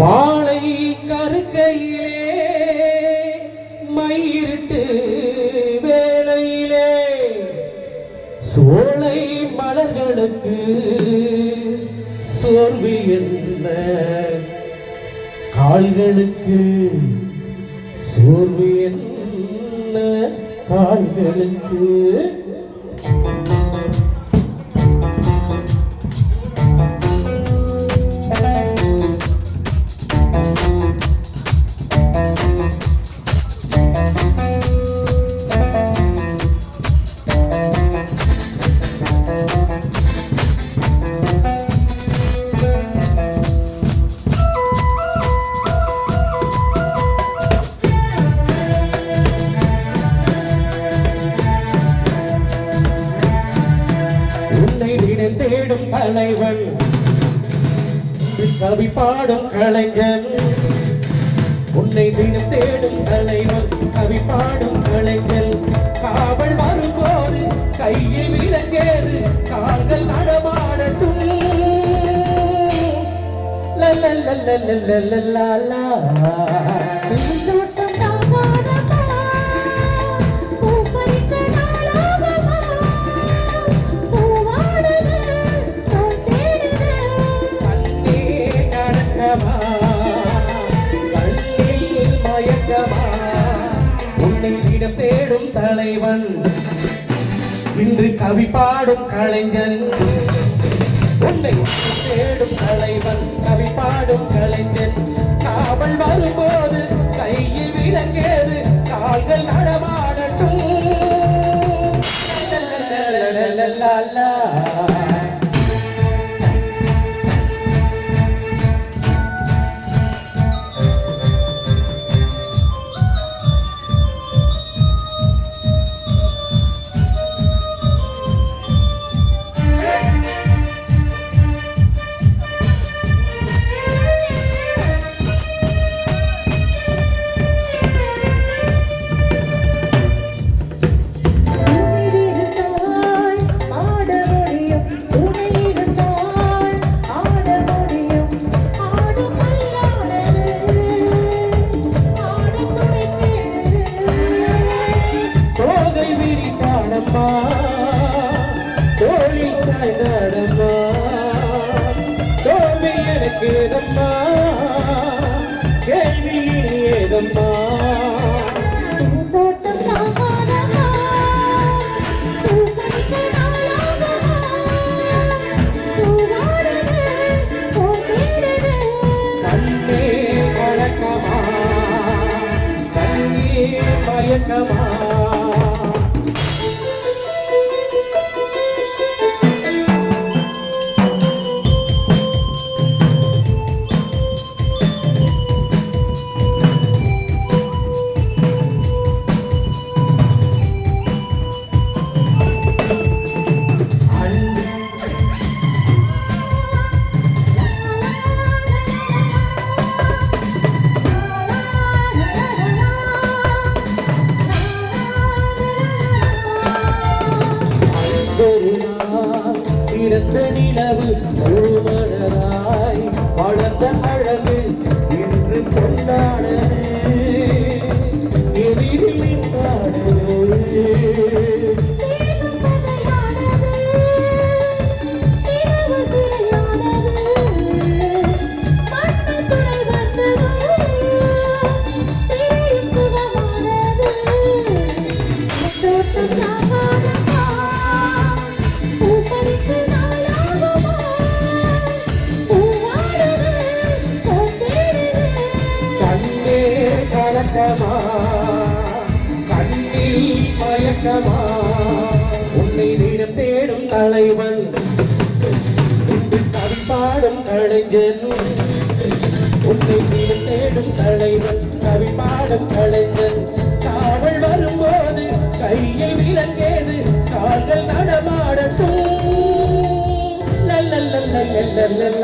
மாலை கருக்கையிலே மயிருட்டு வேலையிலே சோலை மலர்களுக்கு சோர்வு என்ன கால்களுக்கு சோர்வு என்ன கால்களுக்கு. உன்னை தேடும் தலைவன் கவி பாடும் கலைஞன். உன்னை தினம் தேடும் தலைவன் கவி பாடும் கலைஞன். காவல் வரும்போது கையில் விலங்கேறு கால்கள் நடமாடட்டும். லலலலலலலலலா. பூந்தோட்டம் தாங்காதமா, தேடும் தலைவன் இன்று கவி பாடும் கலைஞன் உன்னை தேடும் தலைவன் கவி பாடும் கலைஞன் காவல் வரும்போது கையில் விலங்கேறு கால்கள் நடமாடட்டும் la கேதம்மா கேள்வி ஏதம்மா? பயக்கமா பிறந்த நிலவு பூமலராய் வளர்ந்த அழகு கலக்கமா கண்ணில் மயக்கமா உன்னை தினம் தேடும் தலைவன். கவி பாடும் கலைஞன். உன்னை தினம் தேடும் தலைவன் கவி பாடும் கலைஞன். காவல் வரும்போது கையை விலங்கேது கால்கள் நடமாடட்டும். லல்லல்லல்லல்லல்லல்லா